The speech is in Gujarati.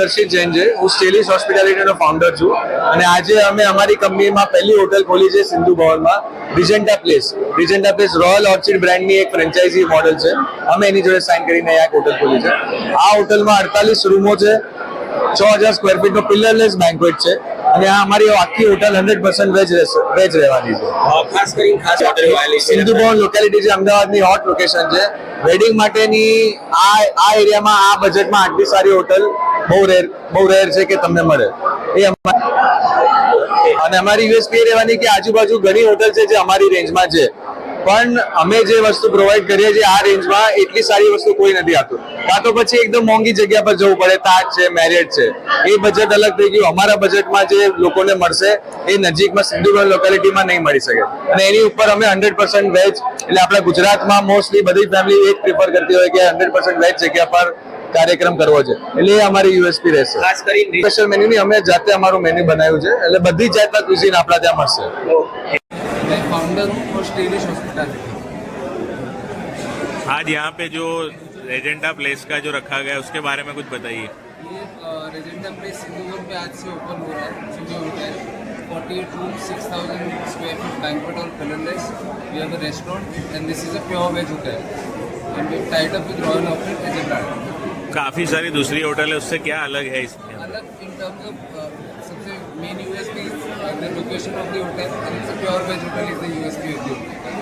દર્શિત જૈન છે. હું સ્ટેલિસ હોસ્પિટાલિટીનો ફાઉન્ડર છું અને આજે અમે અમારી કંપનીમાં પહેલી હોટલ ખોલી છે સિંધુ ભવનમાં Regenta Place Regenta Place Royal Orchid બ્રાન્ડની એક ફ્રેન્ચાઇઝી મોડલ છે. અમે એની જોડે સાઇન કરીને એક હોટલ ખોલી છે. આ હોટલમાં અડતાલીસ રૂમો છે. છ હજાર સ્ક્વેર ફીટનો પિલરલેસ બેન્કવેટ છે. અને આ અમારી આખી hotel hundred percent veg veg રહેવાની છે. ખાસ કરીને ખાસ હોટલ સિંધુ ભવન લોકેલિટી છે અમદાવાદની હોટ લોકેશન છે. વેડિંગ માટેની આ આ એરિયામાં આ બજેટમાં આટલી સારી હોટલ બહુ રેર બહુ રેર છે કે તમને મળે. એ અને અમારી યુએસપી રહેવાની કે આજુબાજુ ઘણી હોટલ છે જે અમારી રેન્જમાં છે. પણ અમે જે વસ્તુ પ્રોવાઈડ કરીએ છીએ આ રેન્જમાં એટલી સારી વસ્તુ કોઈ નથી આપતું કાં તો પછી એકદમ મોંઘી જગ્યા પર જવું પડે, તાજ છે મેરિયટ છે. એ બજેટ અલગ થઈ ગયું. અમારા બજેટમાં જે લોકોને મળશે, એ નજીકમાં સિંધુગઢ લોકેલિટીમાં નહીં મળી શકે. અને એની ઉપર અમે હંડ્રેડ પર્સન્ટ વેજ એટલે આપણા ગુજરાતમાં મોસ્ટલી બધી ફેમિલી એ જ પ્રિફર કરતી હોય કે હંડ્રેડ પર્સન્ટ વેજ જગ્યા પર કાર્યક્રમ કરવો છે એટલે એ અમારી યુએસપી રહેશે ખાસ કરીને સ્પેશિયલ મેન્યુ ની અમે જાતે અમારું મેન્યુ બનાવ્યું છે એટલે બધી જ જાતના ક્યુઝિન આપણા ત્યાં મળશે मैं फाउंडर हूँ और स्टेलिश हॉस्पिटैलिटी आज यहाँ पे जो एजेंडा प्लेस का जो रखा गया है उसके बारे में कुछ बताइए ये रेजेंडा प्लेस सिंधुगढ़ पे आज से ओपन हो रहा है सुबह hotel forty eight room six thousand square feet banquet और pillarless we have a restaurant and this is a pure veg hotel and we tied up with royal office as a brand काफ़ी सारी दूसरी होटल है उससे क्या अलग है इसमें अलग इन टर्म्स ऑफ सबसे main USP the location of the hotel and it's a pure veg hotel is the USP of the hotel